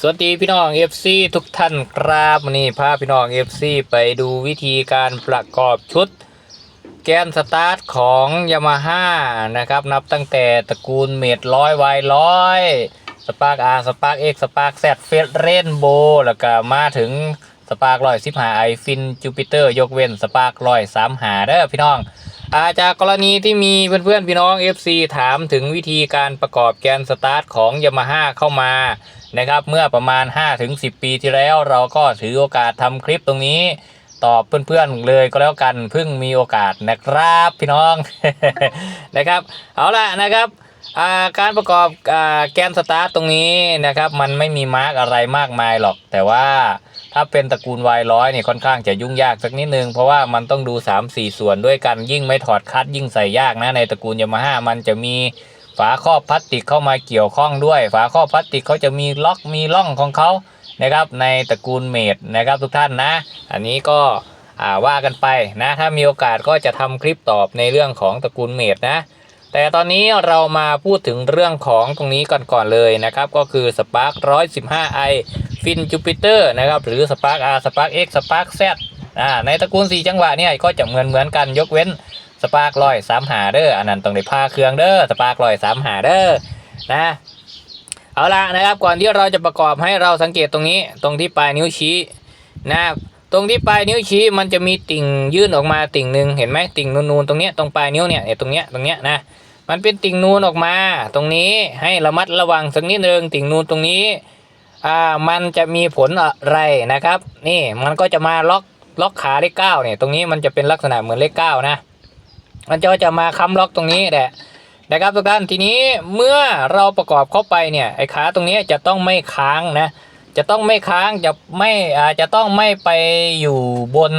สวัสดีพี่น้อง FC ทุกท่านครับวันนี้พาพี่น้อง FC ไปดูวิธีการประกอบชุด แกนสตาร์ทของยามาฮ่านะครับ นับตั้งแต่ตระกูลเมดร้อยวายร้อยสปาร์กอาร์สปาร์กเอ็กสปาร์กแซดเฟสเรนโบแล้วก็มาถึงสปาร์กร้อยสิบหาไอฟินจูปิเตอร์ยกเว้นสปาร์กร้อยสามหาเด้อพี่น้องอาจากกรณีที่มีเพื่อนๆพี่น้อง FC ถามถึงวิธีการประกอบแกนสตาร์ทของยามาฮ่าเข้ามา นะครับ เมื่อประมาณ 5-10 ปีที่แล้วเราก็ถือโอกาสทำคลิปตรงนี้ตอบเพื่อนๆเลยก็แล้วกันเพิ่งมีโอกาสนะครับพี่น้องนะครับ เอาละนะครับการประกอบแกนสตาร์ทตรงนี้นะครับ มันไม่มีมาร์กอะไรมากมายหรอก แต่ว่าถ้าเป็นตระกูลวายร้อยเนี่ยค่อนข้างจะยุ่งยากสักนิดนึง เพราะว่ามันต้องดู 3-4 ส่วนด้วยกันยิ่งไม่ถอดคัดยิ่งใส่ยากนะในตระกูลยามาฮ่ามันจะมี ฝาครอบพลาสติกเข้ามาเกี่ยวข้องด้วย ฝาครอบพลาสติกเขาจะมีล็อกมีร่องของเขานะครับ ในตระกูลเมดนะครับทุกท่านนะ อันนี้ก็ว่ากันไปนะถ้ามีโอกาสก็จะทำคลิปตอบในเรื่องของตระกูลเมดนะ แต่ตอนนี้เรามาพูดถึงเรื่องของตรงนี้ก่อนก่อนๆเลยนะครับ ก็คือ Spark 115i Fin Jupiter นะครับหรือ Spark R Spark X Spark Z อ่าในตระกูล 4 จังหวะเนี่ยก็จะเหมือนเหมือนกันยกเว้น Spark ร้อยสามหาเด้ออันนั้นต้องได้พาเครื่องเด้อ Spark ร้อยสามหาเด้อนะเอาละนะครับก่อนที่เราจะประกอบให้เราสังเกตตรงนี้ตรงที่ปลายนิ้วชี้นะตรงที่ปลายนิ้วชี้มันจะมีติ่งยื่นออกมาติ่งหนึ่งเห็นไหมติ่งนูนๆตรงเนี้ยตรงปลายนิ้วเนี่ยเนี่ยตรงเนี้ยตรงเนี้ยนะมันเป็นติ่งนูนออกมา ตรงนี้ให้ระมัดระวังสักนิดนึงติ่งนูนตรงนี้อ่ามันจะมีผลอะไรนะครับ นี่มันก็จะมาล็อกล็อกขาเลขเก้าเนี่ยตรงนี้มันจะเป็นลักษณะเหมือนเลขเก้านะ มันจะจะมาค้ำล็อกตรงนี้แหละนะครับทุกท่านทีนี้เมื่อเราประกอบเข้าไปเนี่ยไอ้ขาตรงนี้จะต้องไม่ค้างนะจะต้องไม่ค้างจะไม่อาจะต้องไม่ไปอยู่บน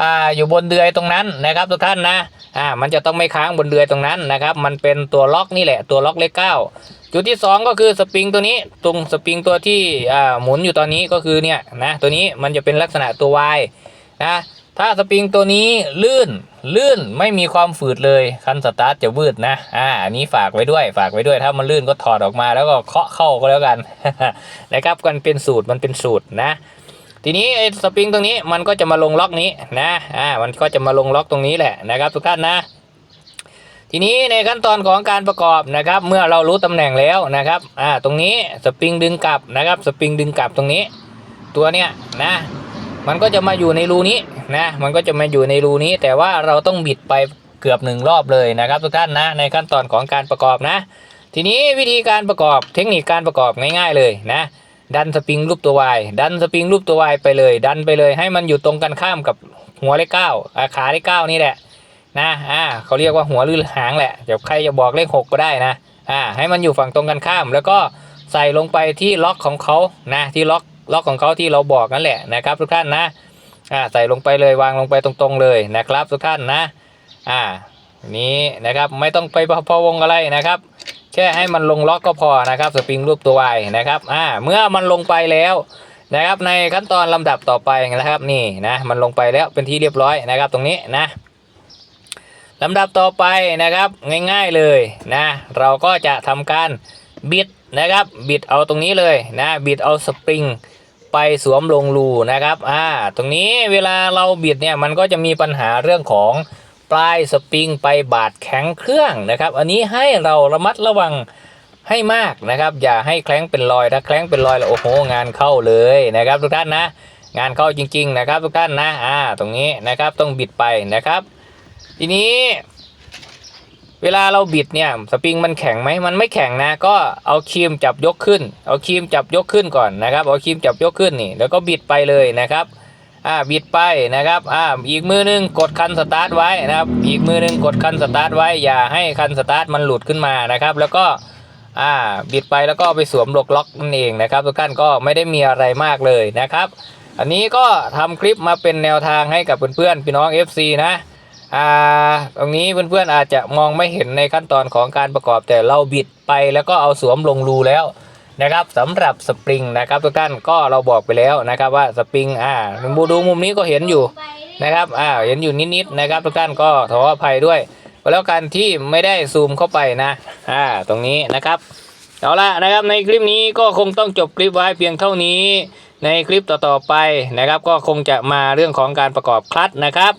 อ่าอยู่บนเดือยตรงนั้นนะครับทุกท่านนะอ่ามันจะต้องไม่ค้างบนเดือยตรงนั้นนะครับ มันเป็นตัวล็อกนี่แหละตัวล็อกเลขเก้าจุดที่สองก็คือสปริงตัวนี้ตรงสปริงตัวที่อ่าหมุนอยู่ตอนนี้ก็คือเนี่ยนะตัวนี้มันจะเป็นลักษณะตัว Y นะถ้าสปริงตัวนี้ลื่น ลื่นไม่มีความฝืดเลยคันสตาร์ทจะวืดนะอ่าอันนี้ฝากไว้ด้วย ฝากไว้ด้วยถ้ามันลื่นก็ถอดออกมาแล้วก็เคาะเข้าก็แล้วกันนะครับกันเป็นสูตรมันเป็นสูตรนะ ทีนี้ไอ้สปริงตรงนี้มันก็จะมาลงล็อกนี้นะอ่ามันก็จะมาลงล็อกตรงนี้แหละนะครับทุกท่านนะทีนี้ในขั้นตอนของการประกอบนะครับ เมื่อเรารู้ตำแหน่งแล้วนะครับอ่าตรงนี้สปริงดึงกลับนะครับ สปริงดึงกลับตรงนี้ ตัวเนี้ยนะ มันก็จะมาอยู่ในรูนี้นะ มันก็จะมาอยู่ในรูนี้ แต่ว่าเราต้องบิดไปเกือบหนึ่งรอบเลยนะครับทุกท่านนะ ในขั้นตอนของการประกอบนะ ทีนี้วิธีการประกอบเทคนิคการประกอบง่าย ๆ เลยนะ ดันสปริงรูปตัววายดันสปริงรูปตัววายไปเลย ดันไปเลยให้มันอยู่ตรงกันข้ามกับหัวเลขเก้าอาขาเลขเก้านี่แหละนะอ่าเขาเรียกว่าหัวหรือหางแหละเดี๋ยวใครจะบอกเลขหกก็ได้นะอ่าให้มันอยู่ฝั่งตรงกันข้าม แล้วก็ใส่ลงไปที่ล็อกของเขานะที่ล็อก ล็อกของเขาที่เราบอกนั่นแหละนะครับ ทุกท่านนะอ่าใส่ลงไปเลยวางลงไปตรงๆเลยนะครับ ทุกท่านนะอ่านี้นะครับไม่ต้องไปพะวงอะไรนะครับ แค่ให้มันลงล็อกก็พอนะครับสปริงรูปตัววายนะครับอ่าเมื่อมันลงไปแล้วนะครับในขั้นตอนลำดับต่อไปนะครับนี่นะมันลงไปแล้วเป็นที่เรียบร้อยนะครับ ตรงนี้นะลำดับต่อไปนะครับง่ายๆเลยนะเราก็จะทำการบิดนะครับบิดเอาตรงนี้เลยนะบิดเอาสปริง ไปสวมลงรูนะครับอ่าตรงนี้เวลาเราบิดเนี่ยมันก็จะมีปัญหาเรื่องของปลายสปริงไปบาดแข็งเครื่องนะครับ อันนี้ให้เราระมัดระวังให้มากนะครับ อย่าให้แคล้งเป็นรอยถ้าแคล้งเป็นรอยแล้วโอ้โหงานเข้าเลยนะครับทุกท่านนะ งานเข้าจริง ๆ นะครับ ทุกท่านนะอ่าตรงนี้นะครับต้องบิดไปนะครับ ทีนี้ เวลาเราบิดเนี่ยสปริงมันแข็งไหมมันไม่แข็งนะ ก็เอาครีมจับยกขึ้น เอาครีมจับยกขึ้นก่อนนะครับ เอาครีมจับยกขึ้นนี่ แล้วก็บิดไปเลยนะครับอ่าบิดไปนะครับอ่าอีกมือหนึงกดคันสตาร์ทไว้นะครับอีกมือหนึงกดคันสตาร์ทไว้อย่าให้คันสตาร์ทมันหลุดขึ้นมานะครับ แล้วก็อ่าบิดไปแล้วก็ไปสวมล็อกล็อกนั่นเองนะครับทุกท่านก็ไม่ได้มีอะไรมากเลยนะครับ อันนี้ก็ทำคลิปมาเป็นแนวทางให้กับเพื่อนๆพี่น้อง FC นะ อ่าตรงนี้เพื่อนๆอาจจะมองไม่เห็นในขั้นตอนของการประกอบแต่เราบิดไปแล้วก็เอาสวมลงรูแล้วนะครับสำหรับสปริงนะครับทุกท่านก็เราบอกไปแล้วนะครับว่าสปริงอ่าบูดูมุมนี้ก็เห็นอยู่นะครับอ่าเห็นอยู่นิดๆนะครับทุกท่านก็ขออภัยด้วยแล้วกันที่ไม่ได้ซูมเข้าไปนะอ่าตรงนี้นะครับเอาละนะครับในคลิปนี้ก็คงต้องจบคลิปไว้เพียงเท่านี้ ในคลิปต่อๆไปนะครับ ก็คงจะมาเรื่องของการประกอบคลัตช์นะครับ